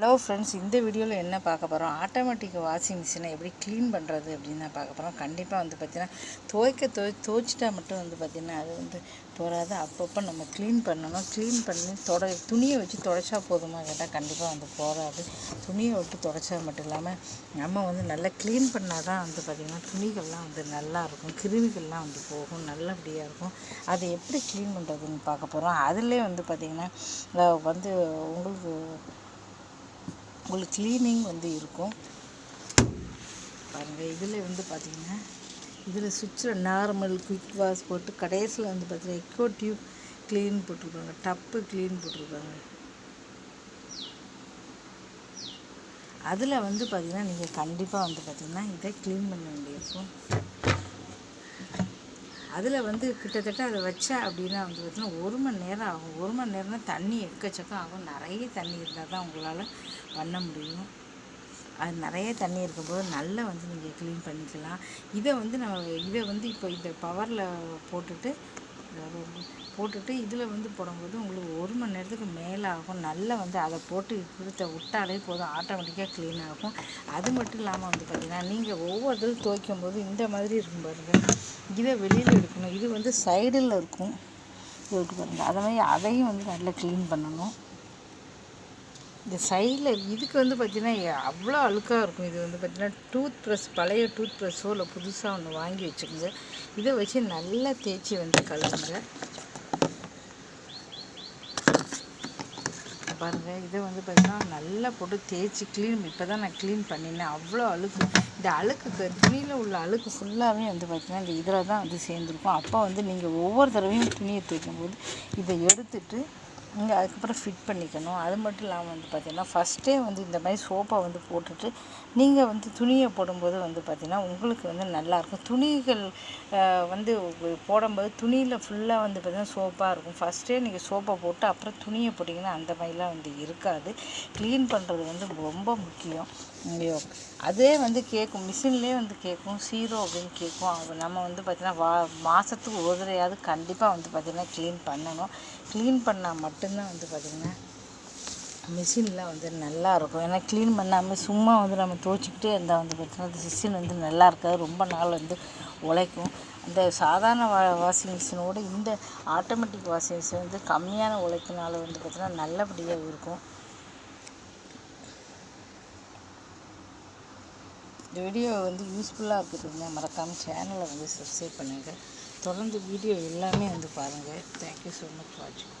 Hello friends இந்த வீடியோவில் என்ன பார்க்க போகிறோம் ஆட்டோமேட்டிக் வாஷிங் மிஷினை எப்படி க்ளீன் பண்ணுறது அப்படின்னு தான் பார்க்க போகிறோம் கண்டிப்பாக வந்து பார்த்திங்கன்னா துவைக்க துவை துவைச்சிட்டா மட்டும் வந்து பார்த்திங்கன்னா அது வந்து போகாது அப்பப்போ நம்ம க்ளீன் பண்ணணும். க்ளீன் பண்ணி தொட துணியை வச்சு தொடச்சா போதுமா கேட்டால் கண்டிப்பாக வந்து போகாது துணியை விட்டு தொடச்சா மட்டும் இல்லாமல் நம்ம வந்து நல்லா க்ளீன் பண்ணால் தான் வந்து பார்த்திங்கன்னா துணிகள்லாம் வந்து நல்லா இருக்கும். கிருமிகள்லாம் வந்து போகும். நல்லபடியாக இருக்கும். அதை எப்படி க்ளீன் பண்ணுறதுன்னு பார்க்க போகிறோம் அதிலே வந்து பார்த்திங்கன்னா வந்து உங்களுக்கு உங்களுக்கு க்ளீனிங் வந்து இருக்கும். பாருங்கள் இதில் வந்து பார்த்திங்கன்னா இதில் சுவிட்சில் நார்மல் குயிக் வாஷ் போட்டு கடைசியில் வந்து பார்த்தீங்கன்னா எக்கோ டியூப் க்ளீன் போட்டிருப்பாங்க டப்பு க்ளீன் போட்டிருக்காங்க. அதில் வந்து பார்த்திங்கன்னா நீங்கள் கண்டிப்பாக வந்து பார்த்திங்கன்னா இதை க்ளீன் பண்ண வேண்டியிருக்கும் அதில் வந்து கிட்டத்தட்ட அதை வச்சா அப்படின்னா வந்து பார்த்திங்கன்னா ஒரு மணி நேரம் ஆகும். ஒரு மணி நேரம்னா தண்ணி எக்கச்சக்கம் ஆகும். நிறைய தண்ணி இருந்தால் தான் உங்களால் பண்ண முடியும். அது நிறைய தண்ணி இருக்கும்போது நல்லா வந்து நீங்கள் க்ளீன் பண்ணிக்கலாம். இதை வந்து நம்ம இதை வந்து இப்போ இந்த பவரில் போட்டுட்டு போட்டுட்டு இதில் வந்து போடும்போது உங்களுக்கு ஒரு மணி நேரத்துக்கு மேலே ஆகும் நல்லா வந்து அதை போட்டு கொடுத்த விட்டாலே போதும். ஆட்டோமேட்டிக்காக க்ளீன் ஆகும். அது மட்டும் இல்லாமல் வந்து பார்த்திங்கன்னா நீங்கள் ஒவ்வொருத்தரும் துவைக்கும் போது இந்த மாதிரி இருக்கும் பாருங்கள் இதை வெளியில் எடுக்கணும். இது வந்து சைடில் இருக்கும். இருக்கு பாருங்கள் அதை மாதிரி அதையும் வந்து நல்லா க்ளீன் பண்ணணும். இந்த சைடில் இதுக்கு வந்து பார்த்திங்கன்னா அவ்வளோ அழுக்காக இருக்கும். இது வந்து பார்த்திங்கன்னா டூத் ப்ரஷ் பழைய டூத் ப்ரஷ்ஷோ இல்லை புதுசாக ஒன்று வாங்கி வச்சுக்கோங்க. இதை வச்சு நல்லா தேய்ச்சி வந்து கழுவுங்க. பாருங்கள் இதை வந்து பார்த்திங்கன்னா நல்லா போட்டு தேய்ச்சி க்ளீன் இப்போ தான் நான் க்ளீன் பண்ணினேன். அவ்வளோ அழுக்கு. இந்த அழுக்கு துணியில் உள்ள அழுக்கு ஃபுல்லாகவே வந்து பார்த்திங்கன்னா இந்த இதில் தான் வந்து சேர்ந்துருக்கும். அப்போ வந்து நீங்கள் ஒவ்வொரு தடவையும் துணியை துவைக்கும் போது இதை எடுத்துட்டு நீங்கள் அதுக்கப்புறம் ஃபிட் பண்ணிக்கணும். அது மட்டும் இல்லாமல் வந்து பார்த்திங்கன்னா ஃபஸ்ட்டே வந்து இந்த மாதிரி சோப்பை வந்து போட்டுட்டு நீங்கள் வந்து துணியை போடும்போது வந்து பார்த்திங்கன்னா உங்களுக்கு வந்து நல்லாயிருக்கும் துணிகள் வந்து போடும்போது துணியில் ஃபுல்லாக வந்து பார்த்திங்கன்னா சோப்பாக இருக்கும். ஃபஸ்ட்டே நீங்கள் சோப்பை போட்டு அப்புறம் துணியை போட்டிங்கன்னா அந்த மாதிரிலாம் வந்து இருக்காது. க்ளீன் பண்ணுறது வந்து ரொம்ப முக்கியம். ஐயோ. அதே வந்து கேட்கும் மிஷின்லேயே வந்து கேட்கும் சீரோ அப்படின்னு கேட்கும் நம்ம வந்து பார்த்திங்கன்னா வா மாதத்துக்கு ஒரு தடவையாவது கண்டிப்பாக வந்து பார்த்திங்கன்னா க்ளீன் பண்ணணும். க்ளீன் பண்ணால் மட்டும் மட்டும்தான் வந்து பார்த்திங்கன்னா மிஷினில் வந்து நல்லா இருக்கும் ஏன்னா க்ளீன் பண்ணாமல் சும்மா வந்து நம்ம துவச்சிக்கிட்டே இருந்தால் வந்து பார்த்திங்கன்னா அந்த மிஷின் வந்து நல்லா இருக்காது ரொம்ப நாள் வந்து உழைக்கும். அந்த சாதாரண வா வாஷிங் மிஷினோட இந்த ஆட்டோமேட்டிக் வாஷிங் மிஷின் வந்து கம்மியான உழைப்பினால வந்து பார்த்திங்கன்னா நல்லபடியாக இருக்கும். இந்த வீடியோ வந்து யூஸ்ஃபுல்லாக இருக்குதுங்க மறக்காமல் சேனலை வந்து சப்ஸ்கிரைப் பண்ணுங்கள் தொடர்ந்து வீடியோ எல்லாமே வந்து பாருங்கள் தேங்க்யூ ஸோ மச் வாட்சிங்